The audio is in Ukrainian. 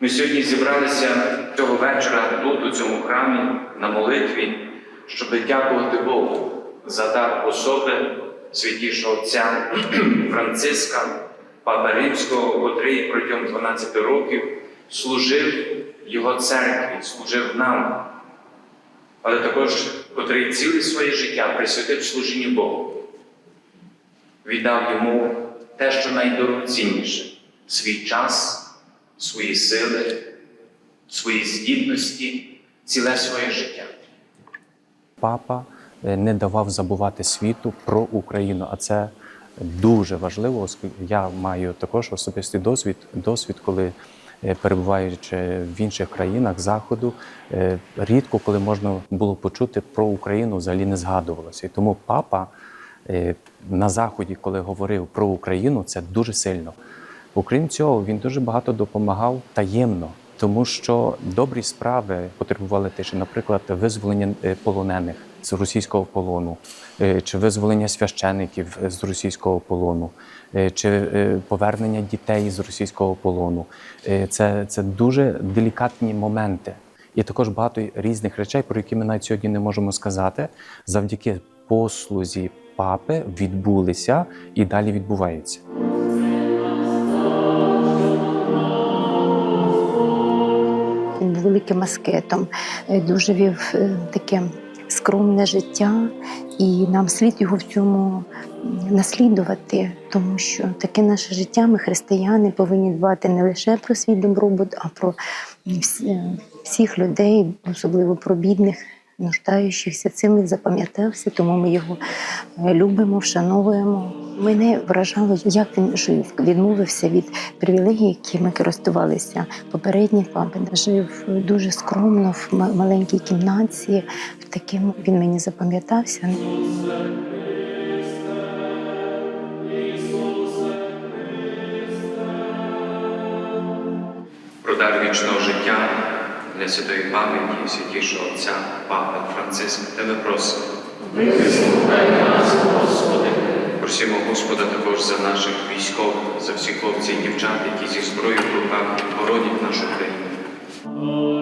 Ми сьогодні зібралися цього вечора тут, у цьому храмі, на молитві, щоб дякувати Богу за дар особи святішого отця Франциска, Папа Римського, котрий протягом 12 років служив його церкві, служив нам, але також котрий ціле своє життя присвятив служінню Богу, віддав йому те, що найдорогоцінніше свій час, свої сили, свої здібності, ціле своє життя. Папа е, не давав забувати світу про Україну, а це дуже важливо, оскільки я маю також особистий досвід, досвід, коли е, перебуваючи в інших країнах заходу, е, рідко коли можна було почути про Україну, взагалі не згадувалося. І тому папа на заході, коли говорив про Україну, це дуже сильно. Окрім цього, він дуже багато допомагав таємно, тому що добрі справи потребували тиші, наприклад, визволення е, полонених з російського полону, е, чи визволення священиків з російського полону, е, чи е, повернення дітей з російського полону. Е, Це, це дуже делікатні моменти. І також багато різних речей, про які ми навіть сьогодні не можемо сказати, завдяки послузі папи відбулися і далі відбуваються. Великим аскетом, е, дуже вів е, таке скромне життя, і нам слід його в цьому наслідувати, тому що таке наше життя ми, християни, повинні дбати не лише про свій добробут, а про е, всіх людей, особливо про бідних. Нуждаючихся цим він запам'ятався, тому ми його любимо, вшановуємо. Мене вражало, як він жив, відмовився від привілегій, якими користувалися попередні папи. Жив дуже скромно в маленькій кімнаті. В таким він мені запам'ятався. про дар вічного життя для святої пам'яті святішого Отця Папи Франциска. Тебе просимо. Просимо Господа також за наших військових, за всіх хлопців і дівчат, які зі зброєю в руках боронять нашу країну.